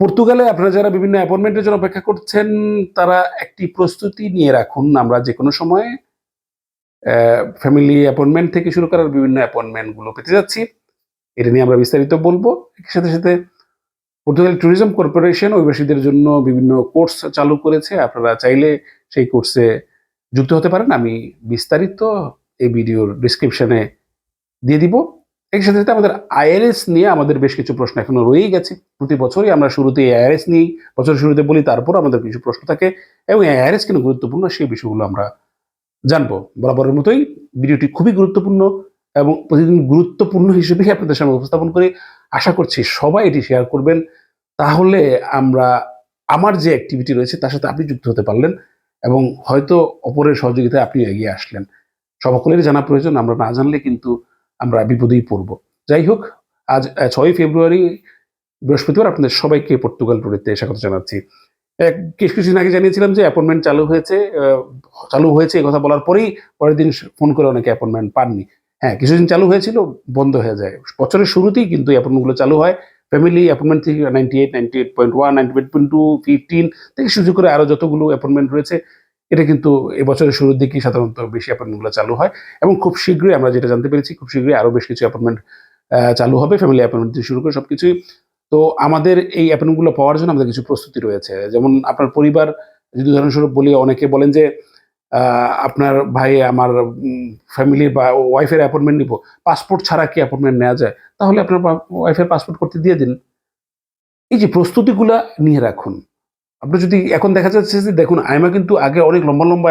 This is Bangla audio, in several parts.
পর্তুগালে আপনারা যারা বিভিন্ন অ্যাপয়েন্টমেন্টের জন্য অপেক্ষা করছেন, তারা একটি প্রস্তুতি নিয়ে রাখুন। আমরা যে কোনো সময় ফ্যামিলি অ্যাপয়েন্টমেন্ট থেকে শুরু করার বিভিন্ন অ্যাপয়েন্টমেন্টগুলো পেতে যাচ্ছি। এটা নিয়ে আমরা বিস্তারিত বলব। এর সাথে সাথে পর্তুগাল ট্যুরিজম কর্পোরেশন অভিবাসীদের জন্য বিভিন্ন কোর্স চালু করেছে। আপনারা চাইলে সেই কোর্সে যুক্ত হতে পারেন। আমি বিস্তারিত এই ভিডিওর ডিসক্রিপশনে দিয়ে দিব। এর সাথে সাথে আমাদের আইআরএস নিয়ে আমাদের বেশ কিছু প্রশ্ন এখনও রয়েই গেছে। প্রতি বছরই আমরা শুরুতে আইআরএস নিই বছরের শুরুতে বলি, তারপর আমাদের কিছু প্রশ্ন থাকে এবং আইআরএস কেন গুরুত্বপূর্ণ সেই বিষয়গুলো আমরা জানব। বরাবরের মতোই ভিডিওটি খুবই গুরুত্বপূর্ণ এবং প্রতিদিন গুরুত্বপূর্ণ হিসেবেই আপনাদের সামনে উপস্থাপন করি। আশা করছি সবাই এটি শেয়ার করবেন। তাহলে আমরা, আমার যে অ্যাক্টিভিটি রয়েছে তার সাথে আপনি যুক্ত হতে পারলেন এবং হয়তো অপরের সহযোগিতায় আপনি এগিয়ে আসলেন। সকলেরই জানা প্রয়োজন, আমরা না জানলে কিন্তু আমরা বিপদেই পড়ব। যাই হোক, আজ ছয় ফেব্রুয়ারি, বৃহস্পতিবার আপনাদের সবাইকে পর্তুগাল টুরিতে স্বাগত জানাচ্ছি। কিছু কিছুদিন আগে জানিয়েছিলাম যে অ্যাপয়েন্টমেন্ট চালু হয়েছে চালু হয়েছে এই কথা বলার পরেই পরের দিন ফোন করে অনেকে অ্যাপয়েন্টমেন্ট পাননি। হ্যাঁ কিছুদিন চালু হয়েছিল, বন্ধ হয়ে যায়। বছরের শুরুতেই কিন্তু অ্যাপয়েন্টমেন্টগুলো চালু হয়। ফ্যামিলি অ্যাপয়েন্টমেন্ট থেকে ninety eight ninety eight point one ninety eight point two fifteen থেকে শুরু করে আরও যতগুলো অ্যাপয়েন্টমেন্ট রয়েছে এটা কিন্তু এবছরের শুরুর দিকেই সাধারণত বেশি অ্যাপয়েন্টমেন্টগুলো চালু হয় এবং খুব শীঘ্রই আমরা যেটা জানতে পেরেছি, খুব শীঘ্রই আরও বেশ কিছু অ্যাপয়েন্টমেন্ট চালু হবে ফ্যামিলি অ্যাপয়েন্টমেন্ট থেকে শুরু করে সব কিছুই তো আমাদের এই অ্যাপয়েন্টমেন্টগুলো পাওয়ার জন্য আমাদের কিছু প্রস্তুতি রয়েছে। যেমন আপনার পরিবার, যদি উদাহরণস্বরূপ বলি, অনেকে বলেন যে আপনার ভাই, আমার ফ্যামিলি বা ওয়াইফের অ্যাপয়েন্টমেন্ট নিব পাসপোর্ট ছাড়া কি অ্যাপয়েন্টমেন্ট নেওয়া যায়? তাহলে আপনার ওয়াইফের পাসপোর্ট করতে দিয়ে দিন। এই যে প্রস্তুতিগুলা নিয়ে রাখুন। আপনি যদি এখন দেখা যাচ্ছে যে দেখুন, আইমা কিন্তু আগে অনেক লম্বা লম্বা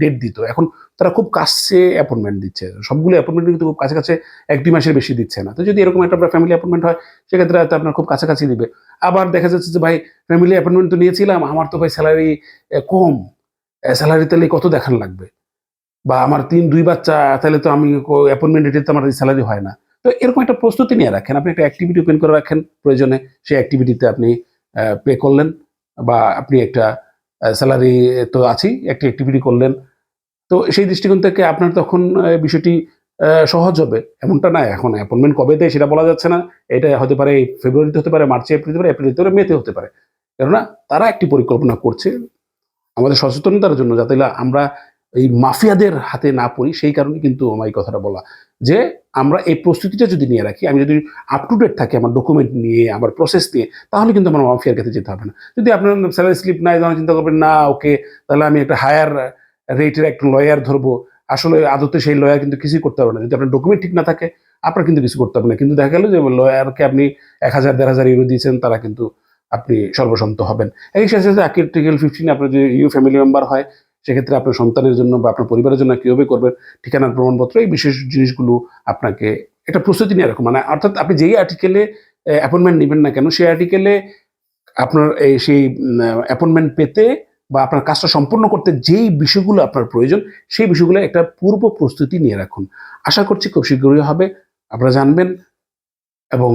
ডেট দিত। এখন তারা খুব কাছে অ্যাপয়েন্টমেন্ট দিচ্ছে। সবগুলো অ্যাপয়েন্টমেন্ট কিন্তু খুব কাছাকাছি এক দুই মাসের বেশি দিচ্ছে না। তো যদি এরকম একটা আপনার ফ্যামিলি অ্যাপয়েন্টমেন্ট হয়, সেক্ষেত্রে হয়তো আপনার খুব কাছাকাছি দিবে। আবার দেখা যাচ্ছে যে ভাই ফ্যামিলি অ্যাপয়েন্টমেন্ট তো নিয়েছিলাম, আমার তো ভাই স্যালারি কম। স্যালারি তাহলে কত দেখান লাগবে? বা আমার তিন, দুই বাচ্চা, তাহলে তো আমি অ্যাপয়েন্টমেন্ট ডেটে তো আমার স্যালারি হয় না। তো এরকম একটা প্রস্তুতি নিয়ে রাখেন। আপনি একটা অ্যাক্টিভিটি ওপেন করে রাখেন প্রয়োজনে। সেই অ্যাক্টিভিটিতে আপনি পে করলেন। বা আপনি একটা স্যালারি তো আছেই, একটা অ্যাক্টিভিটি করলেন। তো সেই দৃষ্টিকোণ থেকে আপনার তখন বিষয়টি সহজ হবে। এমনটা না, এখন অ্যাপয়েন্টমেন্ট কবে দেয় সেটা বলা যাচ্ছে না। এটা হতে পারে ফেব্রুয়ারিতে হতে পারে মার্চে এপ্রিল পারে এপ্রিল হতে মেতে হতে পারে। কেননা তারা একটি পরিকল্পনা করছে আমাদের সচেতনতার জন্য, যাতে আমরা এই মাফিয়াদের হাতে না পড়ি, সেই কারণে কিন্তু আমার এই কথাটা বলা। যে আমরা এই প্রস্তুতিটা যদি নিয়ে রাখি, আমি যদি আপ টু ডেট থাকি আমার ডকুমেন্ট নিয়ে, আমার প্রসেস নিয়ে, তাহলে কিন্তু আমার মাফিয়ার কাছে যেতে হবে না। যদি আপনার স্যালারি স্লিপ নাই তখন চিন্তা করবেন, না ওকে তাহলে আমি একটা হায়ার রেটের একটা লয়ার ধরবো। আসলে আদতে সেই লয়ার কিন্তু কিছুই করতে পারবে না। যদি আপনার ডকুমেন্ট ঠিক না থাকে, আপনার কিন্তু কিছু করতে হবে না। কিন্তু দেখা গেল যে লয়ারকে আপনি এক হাজার, দেড় হাজার ইউরো দিয়েছেন, তারা কিন্তু আপনি সর্বসম্মত হবেন। এই সাথে সাথে আর্টিকেল ফিফটিন আপনার যদি ইউ ফ্যামিলি মেম্বার হয় সেক্ষেত্রে আপনার সন্তানের জন্য বা আপনার পরিবারের জন্য কীভাবে করবেন ঠিকানার প্রমাণপত্র, এই বিশেষ জিনিসগুলো আপনাকে এটা প্রস্তুতি নিয়ে রাখুন। মানে অর্থাৎ আপনি যেই আর্টিকেলে অ্যাপয়েন্টমেন্ট নেবেন না কেন, সেই আর্টিকেলে আপনার এই সেই অ্যাপয়েন্টমেন্ট পেতে বা আপনার কাজটা সম্পূর্ণ করতে যেই বিষয়গুলো আপনার প্রয়োজন, সেই বিষয়গুলো একটা পূর্ব প্রস্তুতি নিয়ে রাখুন। আশা করছি খুব শীঘ্রই হবে, আপনারা জানবেন এবং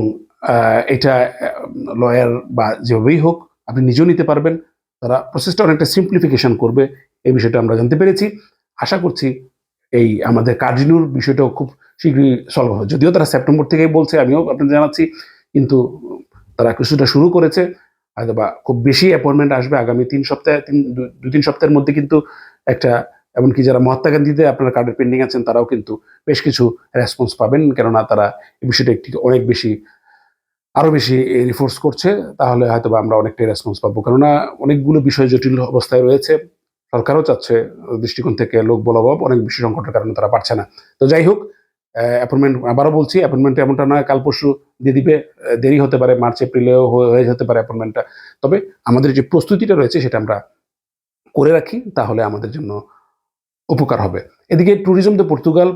এটা লয়ার বা যেভাবেই হোক, আপনি নিজেও নিতে পারবেন। তারা প্রসেসটা অনেকটা সিম্পলিফিকেশন করবে এই বিষয়টা আমরা জানতে পেরেছি। আশা করছি এই আমাদের কার্ডিনুর বিষয়টাও খুব শীঘ্রই সলভ হবে। যদিও তারা সেপ্টেম্বর থেকেই বলছে, আমিও আপনাদের জানাচ্ছি, কিন্তু তারা কিছুটা শুরু করেছে। হয়তো বা খুব বেশি অ্যাপয়েন্টমেন্ট আসবে আগামী তিন সপ্তাহে, তিন, দু- তিন সপ্তাহের মধ্যে কিন্তু একটা, এমনকি যারা মহাত্মা গান্ধীতে আপনার কার্ডের পেন্ডিং আছেন, তারাও কিন্তু বেশ কিছু রেসপন্স পাবেন। কেননা তারা এই বিষয়টা একটি অনেক বেশি আরও বেশি রিফোর্স করছে। তাহলে হয়তো আমরা অনেকটাই রেসপন্স পাবো। কেননা অনেকগুলো বিষয় জটিল অবস্থায় রয়েছে। সরকারও চাচ্ছে, দৃষ্টিকোণ থেকে লোক বলাভাব অনেক বেশি সংকটের কারণে তারা পারছে না। তো যাই হোক অ্যাপয়েন্টমেন্ট আবারও বলছি অ্যাপয়েন্টমেন্ট এমনটা নয়, কাল পরশু দিয়ে দিবে দেরি হতে পারে, মার্চ, এপ্রিলেও হয়ে যেতে পারে অ্যাপয়েন্টমেন্টটা তবে আমাদের যে প্রস্তুতিটা রয়েছে সেটা আমরা করে রাখি, তাহলে আমাদের জন্য উপকার হবে। এদিকে ট্যুরিজম তো পর্তুগাল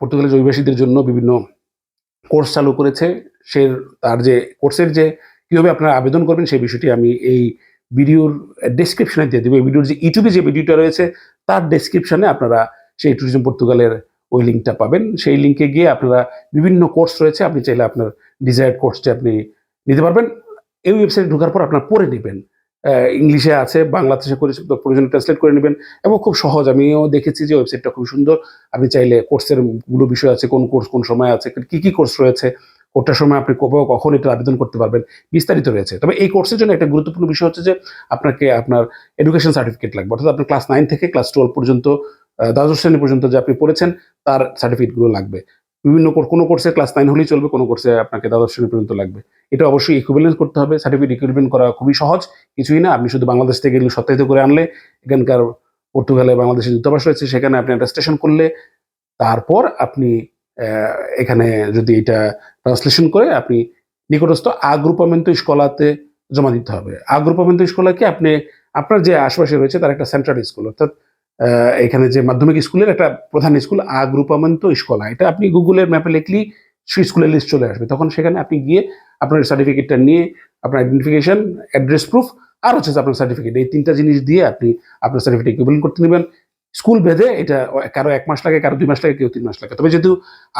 পর্তুগালের অভিবাসীদের জন্য বিভিন্ন কোর্স চালু করেছে। সে, তার যে কোর্সের যে, কীভাবে আপনারা আবেদন করবেন সেই বিষয়টি আমি এই ভিডিওর ডেসক্রিপশনে দিয়ে দেবো। ভিডিওর যে ইউটিউবে যে ভিডিওটা রয়েছে, তার ডেসক্রিপশনে আপনারা সেই ট্যুরিজম পর্তুগালের ওই লিঙ্কটা পাবেন। সেই লিঙ্কে গিয়ে আপনারা বিভিন্ন কোর্স রয়েছে, আপনি চাইলে আপনার ডিজায়ার্ড কোর্সটি আপনি নিতে পারবেন। এই ওয়েবসাইটে ঢোকার পর আপনারা পড়ে নেবেন। ইংলিশে আছে বাংলাদেশে করে তো প্রয়োজনে ট্রান্সলেট করে নেবেন এবং খুব সহজ। আমিও দেখেছি যে ওয়েবসাইটটা খুব সুন্দর। আপনি চাইলে কোর্সেরগুলো বিষয় আছে, কোন কোর্স কোন সময় আছে, কি কি কোর্স রয়েছে কোটার সময় আপনি কবে কখন এটা আবেদন করতে পারবেন, বিস্তারিত রয়েছে। তবে এই কোর্সের জন্য একটা গুরুত্বপূর্ণ বিষয় হচ্ছে যে, আপনাকে আপনার এডুকেশন সার্টিফিকেট লাগবে। অর্থাৎ আপনার ক্লাস নাইন থেকে ক্লাস টুয়েলভ পর্যন্ত দ্বাদশ শ্রেণি পর্যন্ত যে আপনি পড়েছেন, তার সার্টিফিকেটগুলো লাগবে। বিভিন্ন কোনো কোর্সে ক্লাস নাইন হলেই চলবে, কোনো কোর্সে আপনাকে দ্বাদশ শ্রেণি পর্যন্ত লাগবে। এটা অবশ্যই ইকুইভ্যালেন্স করতে হবে। সার্টিফিকেট ইকুইভ্যালেন্ট করা খুবই সহজ, কিছুই না। আপনি শুধু বাংলাদেশ থেকে এগুলো সত্যায়িত করে আনলে, এখানকার পর্তুগালে বাংলাদেশের দূতাবাস রয়েছে, সেখানে আপনি অ্যাটাস্টেশন করলে, তারপর আপনি এখানে যদি এটা ট্রান্সলেশন করে, আপনি নিকটস্থ আগ্রুপামেন্ট স্কলাতে জমা দিতে হবে। আগ্রুপামেন্ট স্কলাকে আপনি, আপনার যে আশেপাশে রয়েছে তার একটা সেন্ট্রাল স্কুল অর্থাৎ এখানে যে মাধ্যমিক স্কুলের একটা প্রধান স্কুল আগ্রুপামেন্ট স্কলা। এটা আপনি গুগলের ম্যাপে লিখলেই সেই স্কুলের লিস্ট চলে আসবে। তখন সেখানে আপনি গিয়ে আপনার সার্টিফিকেটটা নিয়ে আপনার আইডেন্টিফিকেশন অ্যাড্রেস প্রুফ আর হচ্ছে আপনার সার্টিফিকেট এই তিনটা জিনিস দিয়ে আপনি আপনার সার্টিফিকেট ইকুইভ্যালেন্ট করতে নেবেন। স্কুল ভেদে এটা কারও এক মাস লাগে, কারও দুই মাস লাগে, কেউ তিন মাস লাগে। তবে যেহেতু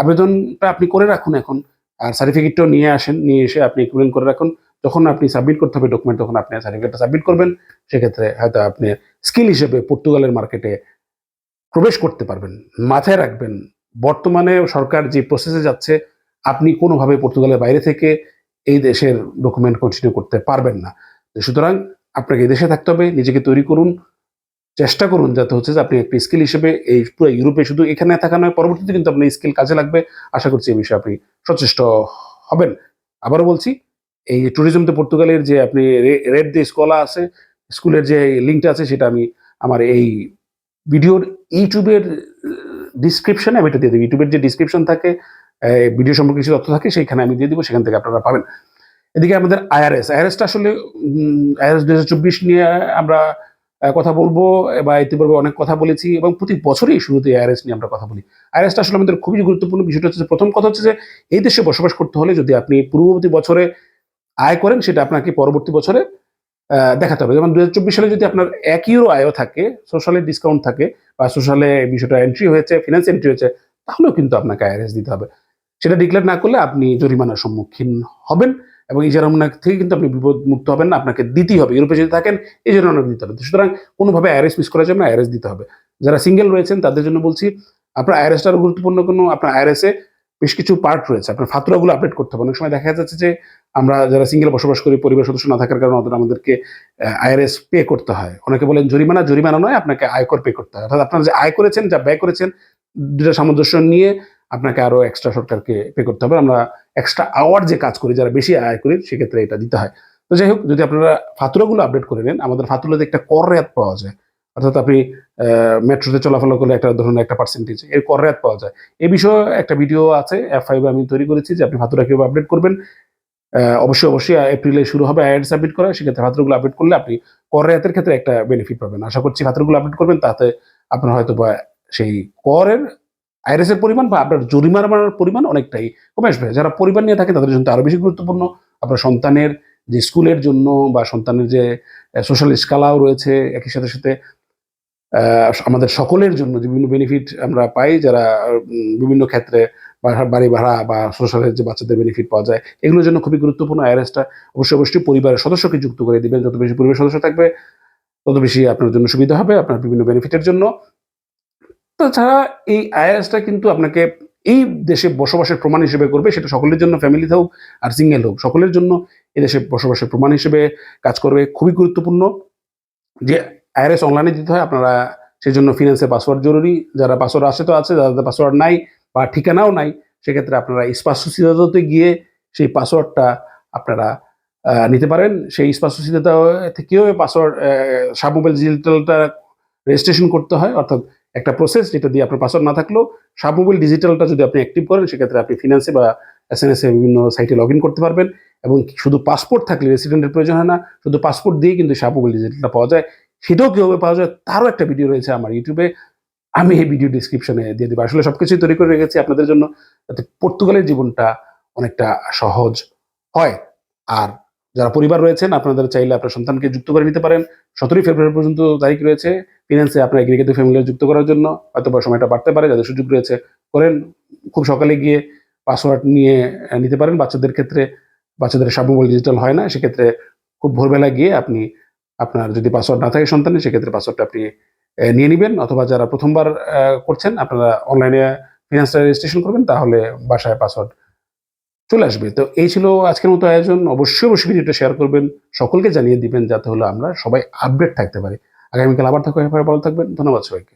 আবেদনটা আপনি করে রাখুন এখন, আর সার্টিফিকেটটাও নিয়ে আসেন, নিয়ে এসে আপনি ইকুইভ্যালেন্ট করে রাখুন, যখন আপনি সাবমিট করতে হবে ডকুমেন্ট তখন আপনি সার্টিফিকেটটা সাবমিট করবেন, সেক্ষেত্রে হয়তো আপনি স্কিল হিসেবে পর্তুগালের মার্কেটে প্রবেশ করতে পারবেন, মাথায় রাখবেন। বর্তমানে সরকার যে প্রসেসে যাচ্ছে, আপনি কোনোভাবে পর্তুগালের বাইরে থেকে এই দেশের ডকুমেন্ট কন্টিনিউ করতে পারবেন না। সুতরাং আপনাকে দেশে থাকতে হবে, নিজেকে তৈরি করুন চেষ্টা করুন যাতে হচ্ছে যে আপনি একটি স্কিল হিসেবে এই পুরো ইউরোপে শুধু এখানে থাকা নয়, পরবর্তীতে কিন্তু আপনার স্কিল কাজে লাগবে। আশা করছি এই বিষয়ে আপনি সচেষ্ট হবেন। আবারও বলছি, এই ট্যুরিজম তো পর্তুগালের যে আপনি রেড দিয়ে স্কলা আছে স্কুলের যে লিঙ্কটা আছে সেটা আমি আমার এই ভিডিওর ইউটিউবের ডিসক্রিপশনে আমি এটা দিয়ে দেবো। ইউটিউবের যে ডিসক্রিপশন থাকে ভিডিও সম্পর্কে কিছু তথ্য থাকে, সেইখানে আমি দিয়ে দিব, সেখান থেকে আপনারা পাবেন। এদিকে আমাদের আইআরএস আইআরএসটা আসলে আইআরএস দু হাজার চব্বিশ নিয়ে আমরা কথা বলব বা ইতিপূর্বে অনেক কথা বলেছি এবং প্রতি বছরই শুরুতে আইআরএস নিয়ে আমরা কথা বলি। আইআরএসটা আসলে আমাদের খুবই গুরুত্বপূর্ণ বিষয়টা হচ্ছে প্রথম কথা হচ্ছে যে এই দেশে বসবাস করতে হলে যদি আপনি পূর্ববর্তী বছরে আয় করেন, সেটা আপনাকে পরবর্তী বছরে দেখাতে হবে। যেমন দুই হাজার চব্বিশ সালে যদি আপনার এক ইউরো আয়ও থাকে সোশ্যালে ডিসকাউন্ট থাকে বা সোশ্যালে বিষয়টা এন্ট্রি হয়েছে ফিনান্স এন্ট্রি হয়েছে, তাহলেও কিন্তু আপনাকে আইআরএস দিতে হবে। সেটা ডিক্লেয়ার না করলে আপনি জরিমানার সম্মুখীন হবেন। এবং এই জরিমানা থেকে কিন্তু আপনি বিপদ মুক্ত হবেন না, আপনাকে দিতেই হবে। ইউরোপে যদি থাকেন, এই জরিমানা দিতে হবে। সুতরাং কোনোভাবে আইআরএস মিস করা যাবে না, আইআরএস দিতে হবে। যারা সিঙ্গেল রয়েছেন, তাদের জন্য বলছি, আপনার আইআরএসটার গুরুত্বপূর্ণ কোনো, আপনার আইআরএসে বেশ কিছু পার্ট রয়েছে। আপনার ফাতুরাগুলো আপডেট করতে হবে। অনেক সময় দেখা যাচ্ছে যে, আমরা যারা সিঙ্গেল বসবাস করি, পরিবার সদস্য না থাকার কারণে ওদের, আমাদেরকে আইআরএস পে করতে হয়। অনেকে বলেন, জরিমানা জরিমানা নয়, আপনাকে আয়কর পে করতে হয়। অর্থাৎ আপনারা যে আয় করেছেন, যা ব্যয় করেছেন দুটা সামঞ্জস্য নিয়ে আপনাকে আরও এক্সট্রা সরকারকে পে করতে হবে। আমরা এক্সট্রা আওয়ার যে কাজ করি, যারা বেশি আয় করি, সেক্ষেত্রে এটা দিতে হয়। তো যাই হোক, যদি আপনারা ফাতুরাগুলো আপডেট করে নেন, আমাদের ফাতুরাতে একটা কর রেয়াত পাওয়া যায়। অর্থাৎ আপনি মেট্রোতে চলাফেরা করলে একটা ধরনের একটা পার্সেন্টেজ এর কর রেয়াত পাওয়া যায়। এই বিষয়ে একটা ভিডিও আছে এফ ফাইভ আমি তৈরি করেছি, যে আপনি ফাতুরা কীভাবে আপডেট করবেন। অবশ্যই অবশ্যই এপ্রিলে শুরু হবে আইড সাবমিট করা। সেক্ষেত্রে ফাতুরগুলো আপডেট করলে আপনি কর রেয়াতের ক্ষেত্রে একটা বেনিফিট পাবেন। আশা করছি ফাতুরগুলো আপডেট করবেন, তাতে আপনার হয়তো বা সেই করের আইরেসের পরিমাণ বা আপনার জরিমানার পরিমাণ অনেকটাই কমে আসবে। যারা পরিবার নিয়ে থাকে, তাদের জন্য আরও বেশি গুরুত্বপূর্ণ। আপনার সন্তানের যে স্কুলের জন্য বা সন্তানের যে সোশ্যাল স্কালাও রয়েছে, একই সাথে সাথে আমাদের সকলের জন্য যে বিভিন্ন বেনিফিট আমরা পাই, যারা বিভিন্ন ক্ষেত্রে বাড়ি ভাড়া বা সোশ্যালের যে বাচ্চাদের বেনিফিট পাওয়া যায়, এগুলোর জন্য খুবই গুরুত্বপূর্ণ। আইআরএসটা অবশ্যই অবশ্যই পরিবারের সদস্যকে যুক্ত করে দিবেন। যত বেশি পরিবার সদস্য থাকবে, তত বেশি আপনার জন্য সুবিধা হবে, আপনার বিভিন্ন বেনিফিটের জন্য। তাছাড়া এই আইআরএসটা কিন্তু আপনাকে এই দেশে বসবাসের প্রমাণ হিসেবে করবে। সেটা সকলের জন্য ফ্যামিলিতে হোক আর সিঙ্গেল হোক, সকলের জন্য এই দেশে বসবাসের প্রমাণ হিসেবে কাজ করবে। খুবই গুরুত্বপূর্ণ যে আইআরএস অনলাইনে দিতে হয়, আপনারা সেই জন্য ফিনান্সের পাসওয়ার্ড জরুরি। যারা পাসওয়ার্ড আছে তো আছে, যাদের পাসওয়ার্ড নাই বা ঠিকানাও নাই, সেক্ষেত্রে আপনারা স্পাস্য সিদ্ধাতে গিয়ে সেই পাসওয়ার্ডটা আপনারা নিতে পারেন। সেই স্পাস্য সিদ্ধাতা থেকেও পাসওয়ার্ড সাব মোবাইল ডিজিটালটা রেজিস্ট্রেশন করতে হয়। অর্থাৎ একটা প্রসেস যেটা দিয়ে আপনার পাসওয়ার্ড না থাকলেও সাব মোবাইল ডিজিটালটা যদি আপনি অ্যাক্টিভ করেন, সেক্ষেত্রে আপনি ফিনান্সে বা এস এন এস বিভিন্ন সাইটে লগ ইন করতে পারবেন এবং শুধু পাসপোর্ট থাকলে রেসিডেন্টের প্রয়োজন হয় না, শুধু পাসপোর্ট দিয়ে কিন্তু সাব মোবাইল ডিজিটালটা পাওয়া যায়। সেটাও কীভাবে পাওয়া যায় তারও একটা ভিডিও রয়েছে আমার ইউটিউবে আমি এই ভিডিও ডিসক্রিপশনে দিয়ে দেবো। আসলে সব কিছুই তৈরি করে রেখেছি আপনাদের জন্য। যাতে পর্তুগালের জীবনটা অনেকটা সহজ হয়। আর যারা পরিবার রয়েছেন, আপনাদের চাইলে আপনার সন্তানকে যুক্ত করে নিতে পারেন। সতেরোই ফেব্রুয়ারি পর্যন্ত তারিখ রয়েছে। ফিনান্সে আপনার এগ্রিগেটিভ ফ্যামিলি যুক্ত করার জন্য। হয়তো বা সময়টা বাড়তে পারে, যাদের সুযোগ রয়েছে, করেন। খুব সকালে গিয়ে পাসওয়ার্ড নিয়ে নিতে পারেন। বাচ্চাদের ক্ষেত্রে, বাচ্চাদের সাবমোবাইল ডিজিটাল হয় না। সেক্ষেত্রে খুব ভোরবেলা গিয়ে আপনি আপনার যদি পাসওয়ার্ড না থাকে সন্তানের, সেক্ষেত্রে পাসওয়ার্ডটা আপনি নিয়ে নেবেন। অথবা যারা প্রথমবার করছেন, আপনারা অনলাইনে ফিনান্সটা রেজিস্ট্রেশন করবেন, তাহলে বাসায় পাসওয়ার্ড চলে আসবে। তো এই ছিল আজকের মতো আয়োজন। অবশ্যই অবশ্যই ভিডিওটা শেয়ার করবেন। সকলকে জানিয়ে দিবেন যাতে হলো আমরা সবাই আপডেট থাকতে পারি। আগামীকাল আবার থাকবে ভালো থাকবেন। ধন্যবাদ সবাইকে।